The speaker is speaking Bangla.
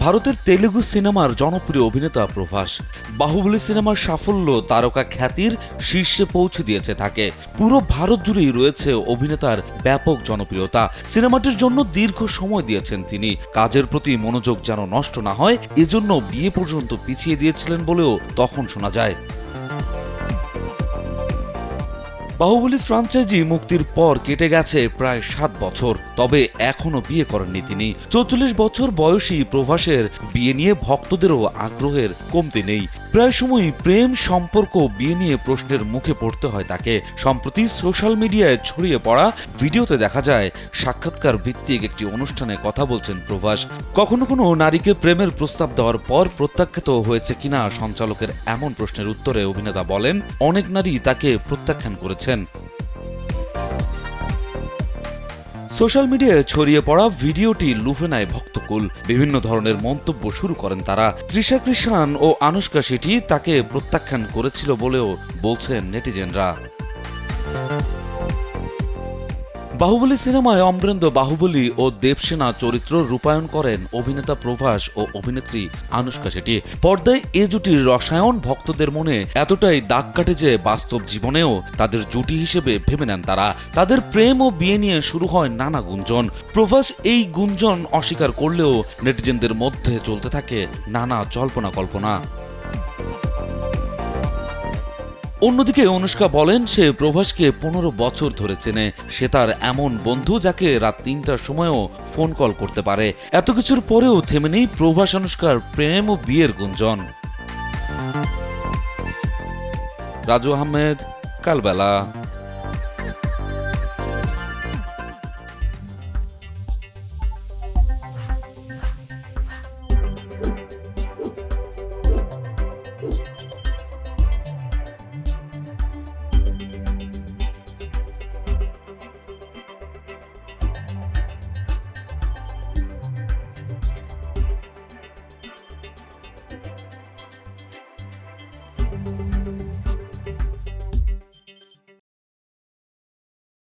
ভারতের তেলেগু সিনেমার জনপ্রিয় অভিনেতা প্রভাস, বাহুবলী সিনেমার সাফল্য তারকা খ্যাতির শীর্ষে পৌঁছে দিয়েছে তাকে। পুরো ভারত জুড়েই রয়েছে অভিনেতার ব্যাপক জনপ্রিয়তা। সিনেমাটির জন্য দীর্ঘ সময় দিয়েছেন তিনি। কাজের প্রতি মনোযোগ যেন নষ্ট না হয়, এজন্য বিয়ে পর্যন্ত পিছিয়ে দিয়েছিলেন বলেও তখন শোনা যায়। বাহুবলী ফ্রাঞ্চাইজি মুক্তির পর কেটে গেছে প্রায় সাত বছর। তবে এখনও বিয়ে করেননি তিনি। চৌচল্লিশ বছর বয়সী প্রভাসের বিয়ে নিয়ে ভক্তদেরও আগ্রহের কমতি নেই। প্রায় সময়ই প্রেম, সম্পর্ক বিয়ে নিয়ে প্রশ্নের মুখে পড়তে হয় তাকে। সম্প্রতি সোশ্যাল মিডিয়ায় ছড়িয়ে পড়া ভিডিওতে দেখা যায়, সাক্ষাৎকার ভিত্তিক একটি অনুষ্ঠানে কথা বলছেন প্রভাস। কখনো কোনো নারীকে প্রেমের প্রস্তাব দেওয়ার পর প্রত্যাখ্যাত হয়েছে কিনা সঞ্চালকের এমন প্রশ্নের উত্তরে অভিনেতা বলেন, অনেক নারী তাকে প্রত্যাখ্যান করেছেন। সোশ্যাল মিডিয়ায় ছড়িয়ে পড়া ভিডিওটি লুফে নেয় ভক্তকুল। বিভিন্ন ধরনের মন্তব্য শুরু করেন তারা। ত্রিশা কৃষাণ ও আনুষ্কা শেঠি তাকে প্রত্যাখ্যান করেছিল বলেও বলছেন নেটিজেনরা। বাহুবলী সিনেমায় অমরেন্দ্র বাহুবলী ও দেবসেনা চরিত্র রূপায়ণ করেন অভিনেতা প্রভাস ও অভিনেত্রী আনুষ্কা শেঠি পর্দায় এ জুটির রসায়ন ভক্তদের মনে এতটাই দাগ কাটে যে বাস্তব জীবনেও তাদের জুটি হিসেবে ভেবে নেন তারা। তাদের প্রেম ও বিয়ে নিয়ে শুরু হয় নানা গুঞ্জন। প্রভাস এই গুঞ্জন অস্বীকার করলেও নেটিজেনদের মধ্যে চলতে থাকে নানা জল্পনা কল্পনা অন্যদিকে অনুষ্কা বলেন, সে প্রভাসকে পনেরো বছর ধরে চেনে। সে তার এমন বন্ধু যাকে রাত তিনটার সময়ও ফোন কল করতে পারে। এত কিছুর পরেও থেমে নেই প্রভাস, অনুষ্কার প্রেম ও বিয়ের গুঞ্জন। রাজু আহমেদ, কালবেলা।